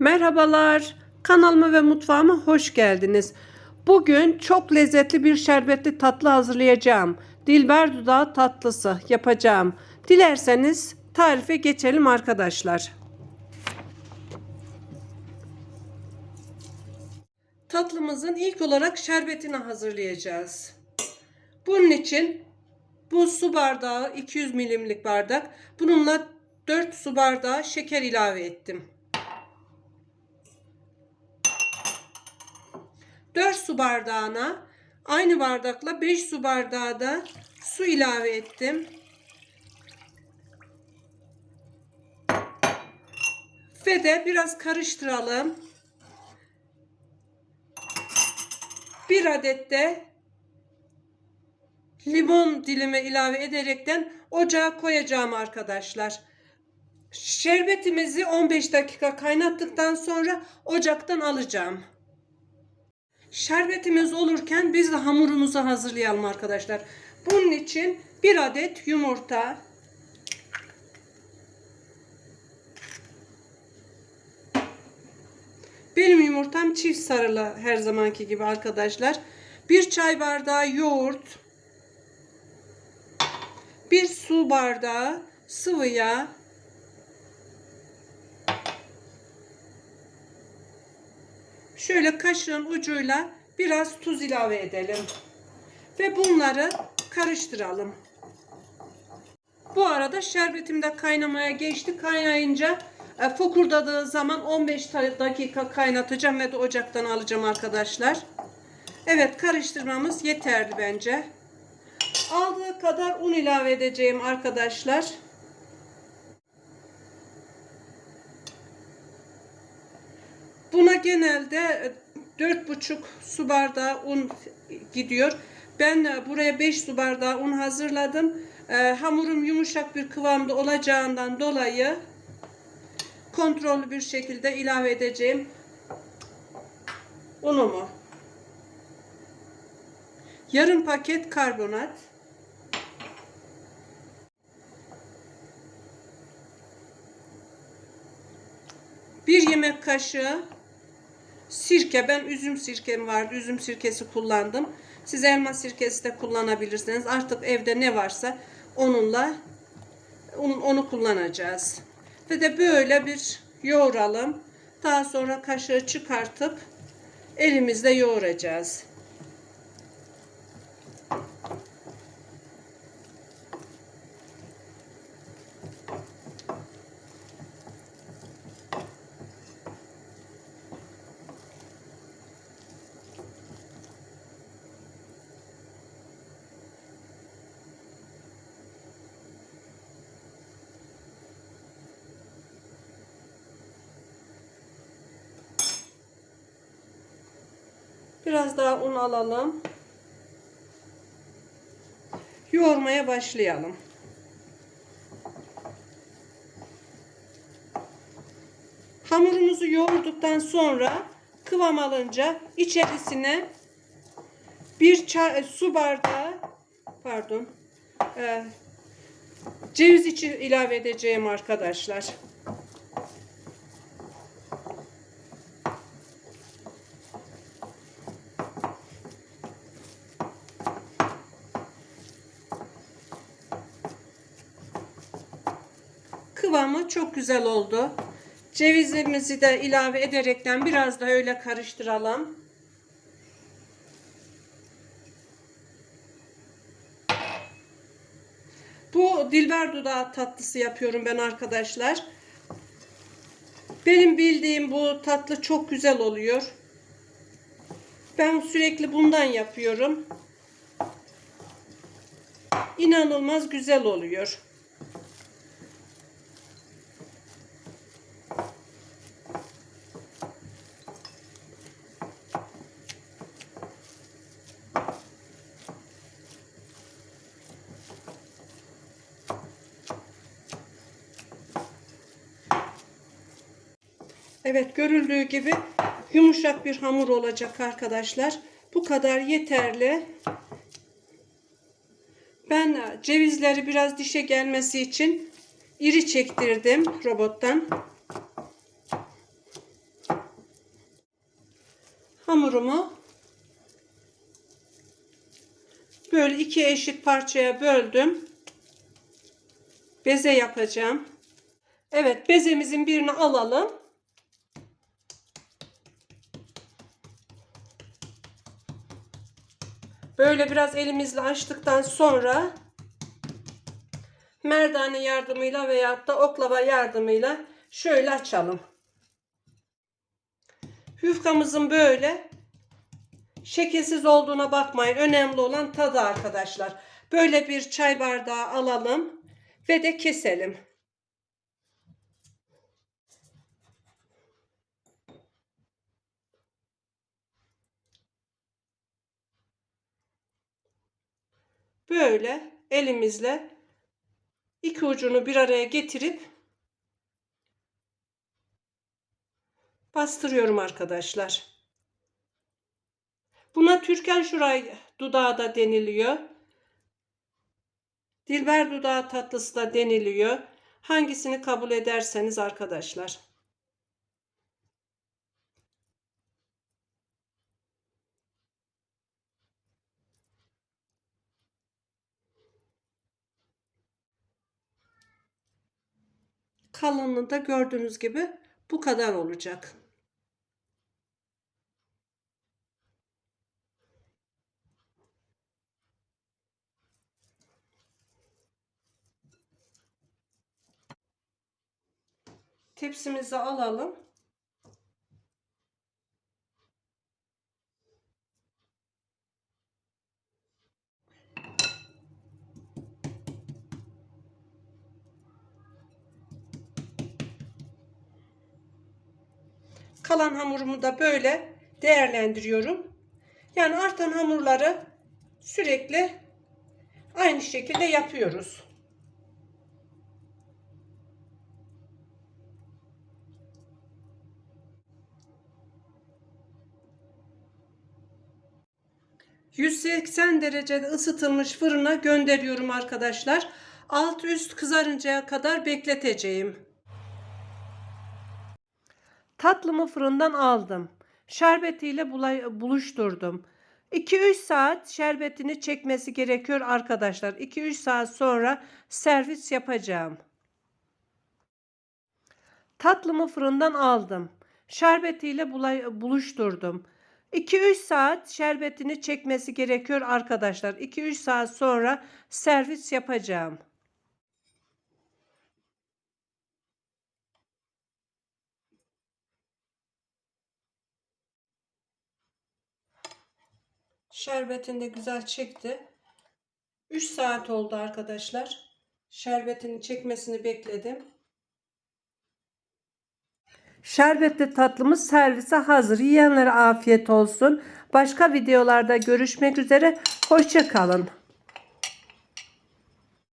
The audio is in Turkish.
Merhabalar, kanalıma ve mutfağıma hoş geldiniz. Bugün çok lezzetli bir şerbetli tatlı hazırlayacağım. Dilber dudağı tatlısı yapacağım. Dilerseniz tarife geçelim arkadaşlar. Tatlımızın ilk olarak şerbetini hazırlayacağız. Bunun için bu su bardağı 200 milimlik bardak. Bununla 4 su bardağı şeker ilave ettim. 4 su bardağına aynı bardakla 5 su bardağı da su ilave ettim. Ve de biraz karıştıralım. Bir adet de limon dilimi ilave ederekten ocağa koyacağım arkadaşlar. Şerbetimizi 15 dakika kaynattıktan sonra ocaktan alacağım. Şerbetimiz olurken biz de hamurumuzu hazırlayalım arkadaşlar. Bunun için bir adet yumurta, benim yumurtam çift sarılı her zamanki gibi arkadaşlar. Bir çay bardağı yoğurt, bir su bardağı sıvı yağ, şöyle kaşığın ucuyla biraz tuz ilave edelim. Ve bunları karıştıralım. Bu arada şerbetim de kaynamaya geçti. Kaynayınca e, fokurdadığı zaman 15 dakika kaynatacağım ve de ocaktan alacağım arkadaşlar. Evet karıştırmamız yeterli bence. Aldığı kadar un ilave edeceğim arkadaşlar. Buna genelde 4,5 su bardağı un gidiyor. Ben buraya 5 su bardağı un hazırladım. Ee, hamurum yumuşak bir kıvamda olacağından dolayı kontrollü bir şekilde ilave edeceğim unumu. Yarım paket karbonat. Bir yemek kaşığı sirke. Ben üzüm sirkem vardı. Üzüm sirkesi kullandım. Siz elma sirkesi de kullanabilirsiniz. Artık evde ne varsa onunla onu, onu kullanacağız. Ve de böyle bir yoğuralım. Daha sonra kaşığı çıkartıp elimizle yoğuracağız. Biraz daha un alalım. Yoğurmaya başlayalım. Hamurumuzu yoğurduktan sonra kıvam alınca içerisine bir çay, su bardağı pardon e, ceviz içi ilave edeceğim arkadaşlar. Kıvamı çok güzel oldu. Cevizimizi de ilave ederekten biraz da öyle karıştıralım. Bu dilber dudağı tatlısı yapıyorum ben arkadaşlar. Benim bildiğim bu tatlı çok güzel oluyor. Ben sürekli bundan yapıyorum. İnanılmaz güzel oluyor. Evet görüldüğü gibi yumuşak bir hamur olacak arkadaşlar. Bu kadar yeterli. Ben cevizleri biraz dişe gelmesi için iri çektirdim robottan. Hamurumu böyle iki eşit parçaya böldüm. Beze yapacağım. Evet bezemizin birini alalım. Böyle biraz elimizle açtıktan sonra merdane yardımıyla veyahut da oklava yardımıyla şöyle açalım. Yufkamızın böyle şekilsiz olduğuna bakmayın. Önemli olan tadı arkadaşlar. Böyle bir çay bardağı alalım ve de keselim. Böyle elimizle iki ucunu bir araya getirip bastırıyorum arkadaşlar. Buna Türkan şuray dudağı da deniliyor. Dilber dudağı tatlısı da deniliyor. Hangisini kabul ederseniz arkadaşlar. Kalınlığı da gördüğünüz gibi bu kadar olacak. Tepsimizi alalım. Kalan hamurumu da böyle değerlendiriyorum. Yani artan hamurları sürekli aynı şekilde yapıyoruz. ...180 derecede ısıtılmış fırına gönderiyorum arkadaşlar. Alt üst kızarıncaya kadar bekleteceğim. Tatlımı fırından aldım. Şerbetiyle buluşturdum. 2-3 saat şerbetini çekmesi gerekiyor arkadaşlar. 2-3 saat sonra servis yapacağım. Tatlımı fırından aldım. Şerbetiyle buluşturdum. 2-3 saat şerbetini çekmesi gerekiyor arkadaşlar. 2-3 saat sonra servis yapacağım. Şerbetini de güzel çekti. 3 saat oldu arkadaşlar. Şerbetini çekmesini bekledim. Şerbetli tatlımız servise hazır. Yiyenlere afiyet olsun. Başka videolarda görüşmek üzere. Hoşça kalın.